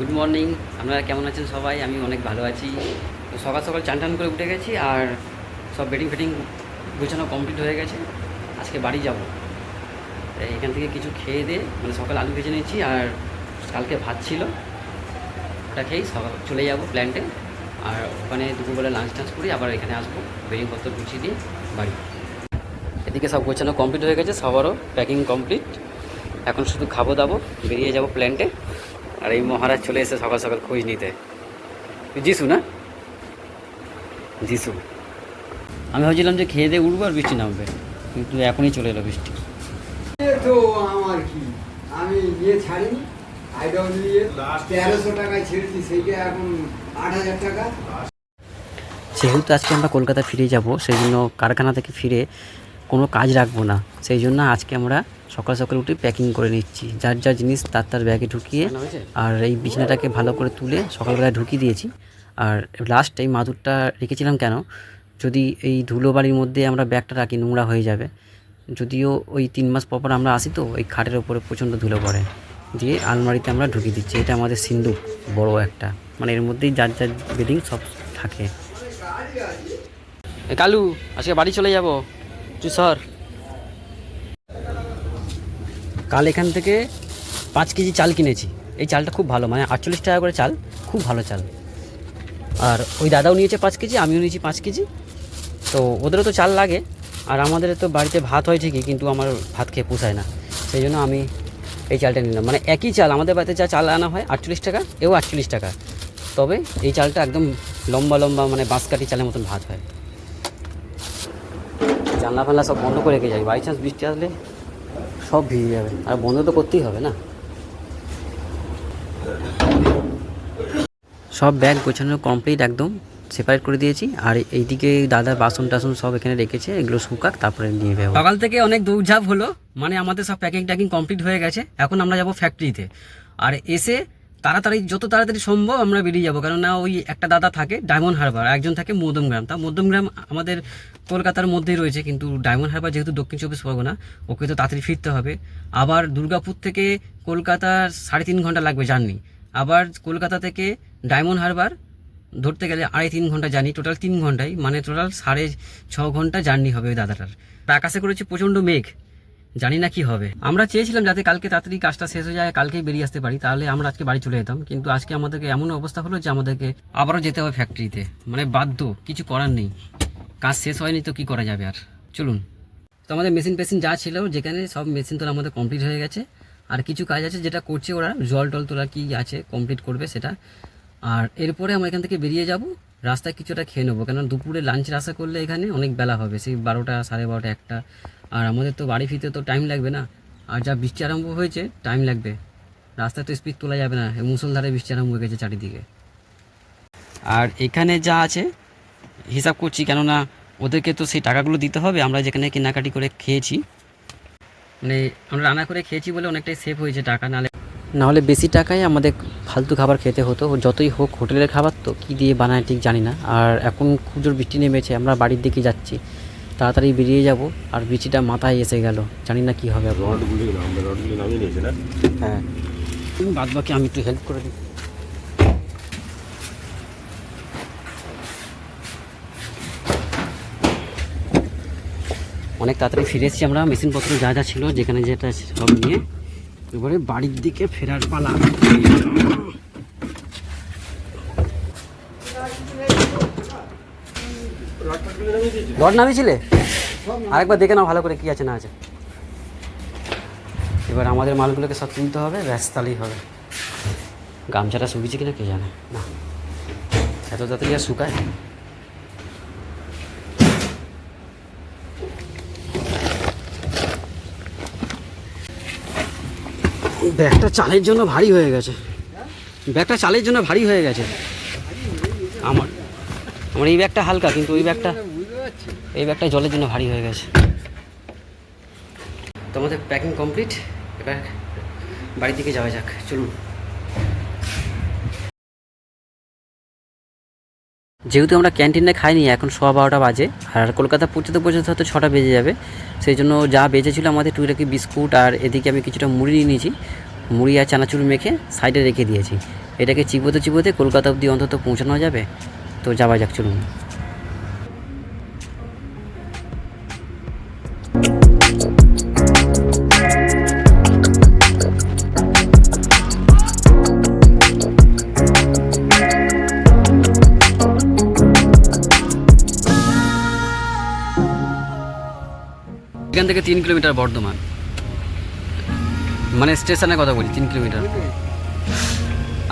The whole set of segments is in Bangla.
গুড মর্নিং আপনারা কেমন আছেন সবাই? আমি অনেক ভালো আছি। তো সকাল সকাল চান টান করে উঠে গেছি আর সব বেডিং ফেডিং গোছানো কমপ্লিট হয়ে গেছে। আজকে বাড়ি যাব। এখান থেকে কিছু খেয়ে দিয়ে মানে সকাল আলু ভেজে নিয়েছি আর কালকে ভাত ছিল। ওটা খেয়েই সকাল চলে যাব প্ল্যান্টে আর ওখানে দুপুরবেলা লাঞ্চ টাঞ্চ করি, আবার এখানে আসব। বেডিংপত্র গুছিয়ে দিয়ে বাড়ি। এদিকে সব গোছানো কমপ্লিট হয়ে গেছে, সবারও প্যাকিং কমপ্লিট এখন শুধু খাব দাবো বেরিয়ে যাব প্ল্যান্টে আর এই মহারাজ চলে এসে সকাল সকাল খোঁজ নিতে। যিশু না? যিশু। আমি ভাবছিলাম যে খেয়ে দিয়ে উঠবো আর বৃষ্টি নামবে কিন্তু এখনই চলে এলো বৃষ্টি। তো আমার কি? আমি ইয়ে ছাড়িনি তেরোশো টাকায় ছেড়েছি সেইটা এখন আট হাজার টাকা। যেহেতু আজকে আমরা কলকাতা ফিরে যাব সেই জন্য কারখানা থেকে ফিরে কোনো কাজ রাখব না সেই জন্য আজকে আমরা সকাল সকাল উঠে প্যাকিং করে নিচ্ছি। যার যার জিনিস তার তার ব্যাগে ঢুকিয়ে আর এই বিছানাটাকে ভালো করে তুলে সকালবেলায় ঢুকিয়ে দিয়েছি। আর লাস্ট এই মাদুরটা রেখেছিলাম কেন? যদি এই ধুলো বাড়ির মধ্যে আমরা ব্যাগটা রাখি নোংরা হয়ে যাবে। যদিও ওই তিন মাস পর পর আমরা আসি তো ওই খাটের ওপরে প্রচণ্ড ধুলো পড়ে। দিয়ে আলমারিতে আমরা ঢুকিয়ে দিচ্ছি। এটা আমাদের সিন্ধুক বড় একটা। মানে এর মধ্যেই যার যার বেডিং সব থাকে। কালু আজকে বাড়ি চলে যাব? তুই সর কাল এখান থেকে পাঁচ কেজি চাল কিনেছি। এই চালটা খুব ভালো মানে আটচল্লিশ টাকা করে চাল, খুব ভালো চাল। আর ওই দাদাও নিয়েছে পাঁচ কেজি, আমিও নিয়েছি পাঁচ কেজি। তো ওদেরও তো চাল লাগে, আর আমাদের তো বাড়িতে ভাত হয় ঠিকই, কিন্তু আমার ভাত খেয়ে পোষায় না। সেই জন্য আমি এই চালটা নিলাম। মানে একই চাল, আমাদের বাড়িতে যা চাল আনা হয় আটচল্লিশ টাকা, এও আটচল্লিশ টাকা। তবে এই চালটা একদম লম্বা লম্বা মানে বাঁশকাঠি চালের মতন ভাত হয়। জানলা ফানলা সব বন্ধ করে রেখে যাই। বাই চান্স বৃষ্টি আসলে সব ভিজে যাবে। আর বন্ধ তো করতেই হবে না। সব ব্যাগ গোছানো কমপ্লিট একদম সেপারেট করে দিয়েছি। আর এইদিকে দাদার বাসন টাসন সব এখানে রেখেছে এগুলো শুকাক তারপরে নিয়ে যাব। সকাল থেকে অনেক দৌড়ঝাঁপ হলো মানে আমাদের সব প্যাকিং ট্যাকিং কমপ্লিট হয়ে গেছে। এখন আমরা যাব ফ্যাক্টরিতে আর এসে তাড়াতাড়ি, যত তাড়াতাড়ি সম্ভব আমরা বেরিয়ে যাব। কেননা ওই একটা দাদা থাকে ডায়মন্ড হারবার একজন থাকে মধ্যমগ্রাম তা মধ্যমগ্রাম আমাদের কলকাতার মধ্যেই রয়েছে, কিন্তু ডায়মন্ড হারবার যেহেতু দক্ষিণ চব্বিশ পরগনা, ওকে তো তাড়াতাড়ি ফিরতে হবে। আবার দুর্গাপুর থেকে কলকাতার সাড়ে তিন ঘণ্টা লাগবে জার্নি। আবার কলকাতা থেকে ডায়মন্ড হারবার ধরতে গেলে আড়াই তিন ঘণ্টা জার্নি, টোটাল তিন ঘন্টায় মানে টোটাল সাড়ে ছ ঘণ্টা জার্নি হবে ওই দাদাটার। আকাশে করেছে প্রচণ্ড মেঘ। জানি না কি হবে। আমরা চেয়েছিলাম যাতে কালকে তাড়াতাড়ি কাজটা শেষ হয়ে যায়, কালকেই বেরিয়ে আসতে পারি, তাহলে আমরা আজকে বাড়ি চলে যেতাম। কিন্তু আজকে আমাদেরকে এমন অবস্থা হলো যে আমাদেরকে আবারও যেতে হবে ফ্যাক্টরিতে মানে বাধ্য, কিছু করার নেই। কাজ শেষ হয়নি তো কি করা যাবে আর? চলুন। তো আমাদের মেশিন পেশিন যা ছিল, যেখানে সব মেশিন তোলা আমাদের কমপ্লিট হয়ে গেছে। আর কিছু কাজ আছে যেটা করছে ওরা, জল টল তোলা কি আছে কমপ্লিট করবে সেটা। আর এরপরে আমরা এখান থেকে বেরিয়ে যাব, রাস্তায় কিছুটা খেয়ে নেব। কেন দুপুরে লাঞ্চের আশা করলে এখানে অনেক বেলা হবে, সেই বারোটা, সাড়ে বারোটা, একটা। আর আমাদের তো বাড়ি ফিরতে তো টাইম লাগবে না। আর যা বৃষ্টি আরম্ভ হয়েছে টাইম লাগবে। রাস্তায় তো স্পিড তোলা যাবে না মুসলধারে বৃষ্টি আরম্ভ হয়ে গেছে চারিদিকে। আর এখানে যা আছে, হিসাব করছি, কেননা ওদেরকে তো সেই টাকাগুলো দিতে হবে, আমরা যেখানে কেনাকাটি করে খেয়েছি। মানে আমরা রান্না করে খেয়েছি বলে অনেকটাই সেভ হয়েছে টাকা নাহলে নাহলে বেশি টাকায় আমাদের ফালতু খাবার খেতে হতো। যতই হোক হোটেলের খাবার তো, কী দিয়ে বানায় ঠিক জানি না। আর এখন খুব জোর বৃষ্টি নেমেছে, আমরা বাড়ির দিকে যাচ্ছি। তাড়াতাড়ি বেরিয়ে যাব আর বিচিটা মাথায় এসে গেল। জানি না কি হবে হ্যাঁ। বাদ বাকি আমি একটু হেল্প করে দিই। অনেক তাড়াতাড়ি ফিরে এসেছি আমরা। মেশিনপত্র যা যা ছিল যেখানে যেটা সব নিয়ে এবারে বাড়ির দিকে ফেরার পালা। রড নামিয়েছিলে আরেকবার দেখে নাও ভালো করে কি আছে, না আছে। এবার আমাদের মালগুলোকে সব তুলতে হবে ব্যাস তাহলেই হবে। গামছাটা শুকিয়েছে কিনা কে জানে? না। এত তাড়াতাড়ি আর শুকায়? ব্যাগটা চালের জন্য ভারী হয়ে গেছে। ব্যাগটা চালের জন্য ভারী হয়ে গেছে। আমার এই ব্যাগটা হালকা, কিন্তু ওই ব্যাগটা এই ব্যাগটা জলের জন্য ভারী হয়ে গেছে। তো আমাদের প্যাকিং কমপ্লিট এবার বাড়ির দিকে যাওয়া যাক, চলুন। যেহেতু আমরা ক্যান্টিনে খাইনি, এখন সোয়া বারোটা বাজে, আর কলকাতা পৌঁছতে পৌঁছতে হয়তো ছটা বেজে যাবে। সেই জন্য যা বেজেছিল আমাদের টুইটাকি বিস্কুট আর এদিকে আমি কিছুটা মুড়ি নিয়ে নিয়েছি। মুড়ি আর চানাচুর মেখে সাইডে রেখে দিয়েছি। এটাকে চিবোতে চিবোতে কলকাতা অবধি অন্তত পৌঁছানো যাবে। তো যাওয়া যাক, চলুন। এখান থেকে তিন কিলোমিটার বর্ধমান। মানে স্টেশনের কথা বলি, তিন কিলোমিটার।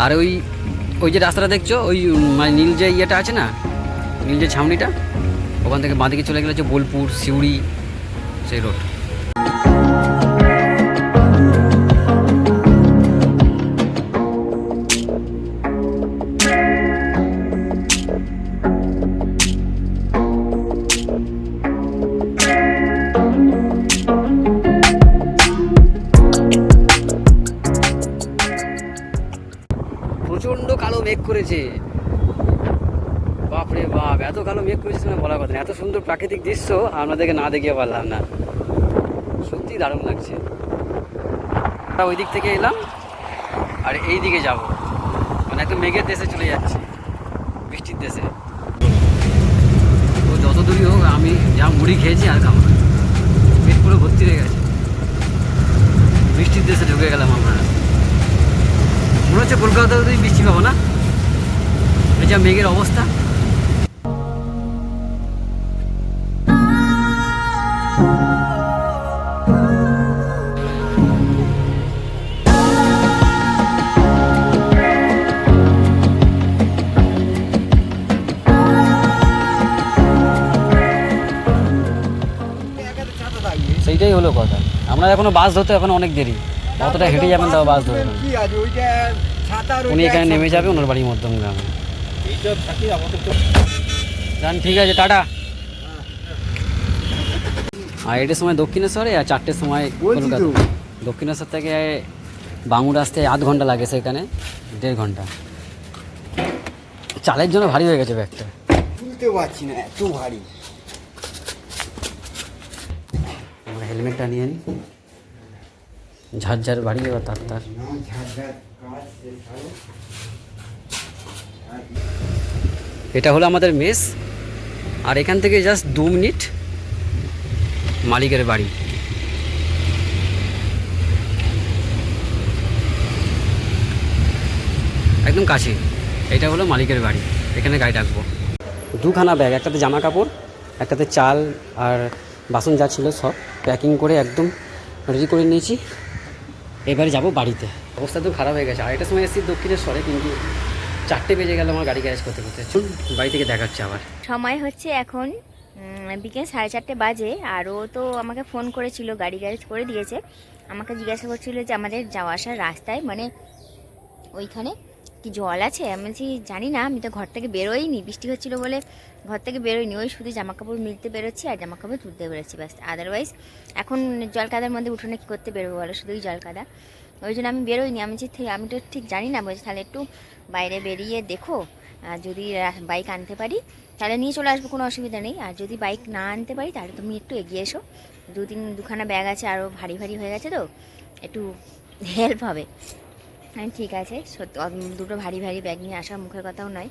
আর ওই ওই যে রাস্তাটা দেখছ, ওই মানে নীল যে ইয়েটা আছে না, নীল যে ছাউনিটা, ওখান থেকে বাঁদিকে চলে গেলে হচ্ছে বোলপুর, সিউড়ি, সেই রোড করেছে। বাপরে বাপ, এত কালো মেঘ করেছে বলার কথা না। এত সুন্দর প্রাকৃতিক দৃশ্য আপনাদেরকে না দেখিয়ে পারলাম না। সত্যি দারুণ লাগছে। ওই দিক থেকে এলাম আর এই দিকে যাব। মানে একদম মেঘের দেশে চলে যাচ্ছে, বৃষ্টির দেশে। তো যত দূরই হোক, আমি যা মুড়ি খেয়েছি আর খাব না। পেট পুরো ভর্তি হয়ে গেছে। বৃষ্টির দেশে ঢুকে গেলাম আমরা। মনে হচ্ছে কলকাতাতেই বৃষ্টি পাবো না? যা মেঘের অবস্থা। সেইটাই হলো কথা। আমরা এখনও বাস ধরতে এখন অনেক দেরি। অতটা হেঁটে যাবেন তাও বাস ধরবেন উনি এখানে নেমে যাবে ওনার বাড়ি মধ্যম গ্রামে। থাকি যান ঠিক আছে টাটা। সময় দক্ষিণেশ্বরে আর চারটের সময় কলকাতা। দক্ষিণেশ্বর থেকে বাঙুর আসতে আধ ঘণ্টা লাগে সেখানে দেড় ঘণ্টা। চালের জন্য ভারী হয়ে গেছে ব্যাগটা। তুলতে পারছি না এত ভারী। আমরা হেলমেটটা নিয়ে নিই ঝাড় বাড়ি এবার তার তার। এটা হলো আমাদের মেস, আর এখান থেকে জাস্ট দু মিনিট মালিকের বাড়ি। একদম কাছে, এটা হলো মালিকের বাড়ি, এখানে গাড়ি রাখব। দুখানা ব্যাগ একটাতে জামা কাপড়, একটাতে চাল আর বাসন যা ছিল সব প্যাকিং করে একদম রেডি করে নিয়েছি। এবারে যাব বাড়িতে। অবস্থা তো খারাপ হয়ে গেছে। আর এটার সময় এসেছি দক্ষিণেশ্বরে কিন্তু চারটে বেজে গেল আমার গাড়ি গ্যারেজ করতে করতে। চলুন, বাড়ি থেকে দেখাচ্ছে আবার। সময় হচ্ছে এখন বিকেল সাড়ে চারটে বাজে, আর ও তো আমাকে ফোন করেছিল, গাড়ি গ্যারেজ করে দিয়েছে। আমাকে জিজ্ঞাসা করছিল যে আমাদের যাওয়া আসার রাস্তায় মানে ওইখানে কি জল আছে? আমি বলছি, জানি না, আমি তো ঘর থেকে বেরোইনি। বৃষ্টি হচ্ছিল বলে ঘর থেকে বেরোইনি। ওই শুধু জামা কাপড় মিলতে বেরোচ্ছি আর জামা কাপড় তুলতে বেরোচ্ছি, ব্যাস। আদারওয়াইজ এখন জল কাদার মধ্যে উঠোনে কী করতে বেরোবো বলো? শুধুই জল কাদা ওই জন্য আমি বেরোইনি। আমি যে আমি তো ঠিক জানি না, বলছি তাহলে একটু বাইরে বেরিয়ে দেখো। আর যদি বাইক আনতে পারি, তাহলে নিয়ে চলে আসব, কোনো অসুবিধা নেই। আর যদি বাইক না আনতে পারি, তাহলে তুমি একটু এগিয়ে এসো। দু তিন দুখানা ব্যাগ আছে আরও ভারী ভারী হয়ে গেছে তো, একটু হেল্প হবে। হ্যাঁ ঠিক আছে সত্যি দুটো ভারী ভারী ব্যাগ নিয়ে আসা মুখের কথাও নয়।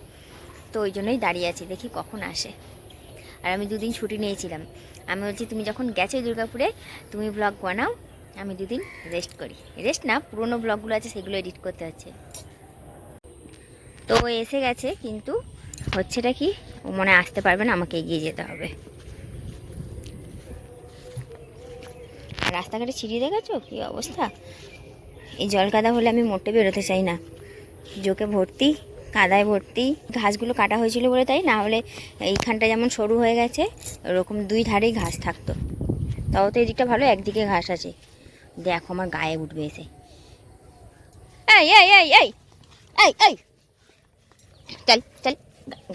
তো ওই জন্যই দাঁড়িয়ে আছি, দেখি কখন আসে। আর আমি দুদিন ছুটি নিয়েছিলাম। আমি বলছি, তুমি যখন গেছো দুর্গাপুরে, তুমি ব্লগ বানাও আমি দুদিন রেস্ট করি। রেস্ট না, পুরোনো ব্লগগুলো আছে, সেগুলো এডিট করতে হচ্ছে। তো এসে গেছে, কিন্তু হচ্ছেটা কি, ও মনে আসতে পারবে না, আমাকে এগিয়ে যেতে হবে। রাস্তাঘাটে ছিঁড়িয়ে দেখেছ? কি অবস্থা? এই জল কাদা হলে আমি মোটে বেরোতে চাই না। জোকে ভর্তি, কাদায় ভর্তি, ঘাসগুলো কাটা হয়েছিল বলে তাই, না হলে এইখানটা যেমন সরু হয়ে গেছে, ওরকম দুই ধারেই ঘাস থাকতো। তাও তো এদিকটা ভালো, একদিকে ঘাস আছে। দেখো আমার গায়ে উঠবে এসে। এই এই এই এই এই এই। চল চল।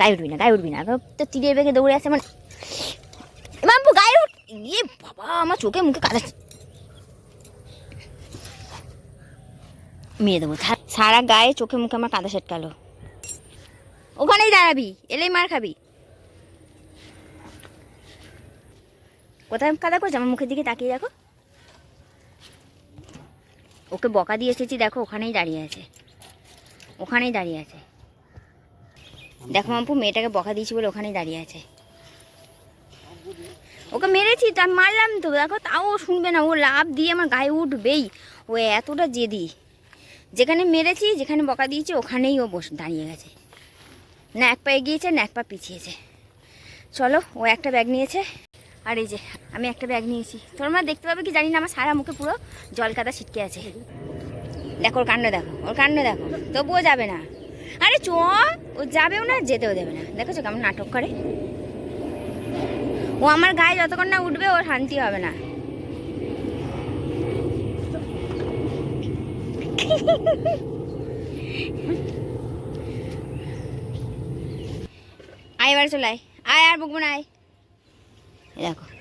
গায়ে উঠবি না, গায়ে উঠবি না। তো তীরের বেগে দৌড়ে আসে মানে গায়ে উঠ। ইয়ে বাবা, আমার চোখে মুখে কাদা মেরে দেবো। সারা গায়ে চোখে মুখে আমার কাদা সেটকালো ওখানেই দাঁড়াবি, এলেই মার খাবি। কোথায় কাদা করছে? আমার মুখের দিকে তাকিয়ে দেখো। ওকে বকা দিয়ে এসেছি, দেখো ওখানেই দাঁড়িয়ে আছে। ওখানেই দাঁড়িয়ে আছে। দেখো মাম্পু, মেয়েটাকে বকা দিয়েছি বলে ওখানেই দাঁড়িয়ে আছে। ওকে মেরেছি, তা মারলাম তো, দেখো তাও শুনবে না, ও লাভ দিয়ে আমার গায়ে উঠবেই। ও এতটা জেদি। যেখানে মেরেছি, যেখানে বকা দিয়েছি, ওখানেই ও বসে, দাঁড়িয়ে গেছে। না, এক পা এগিয়েছে, না, এক পা পিছিয়েছে। চলো, ও একটা ব্যাগ নিয়েছে। আর এই যে, আমি একটা ব্যাগ নিয়েছি। তোমরা দেখতে পাবে কি জানি না, আমার সারা মুখে পুরো জল কাদা ছিটকে আছে। দেখো ওর কাণ্ড দেখো, ওর কাণ্ড দেখো, তবুও যাবে না। আরে চ, ও যাবেও না, যেতেও দেবে না। দেখেছ কেমন নাটক করে? ও আমার গায়ে যতক্ষণ না উঠবে, ওর শান্তি হবে না। আয়, এবার চলে আয়। আয়, আর বকবো না, আয়। দেখো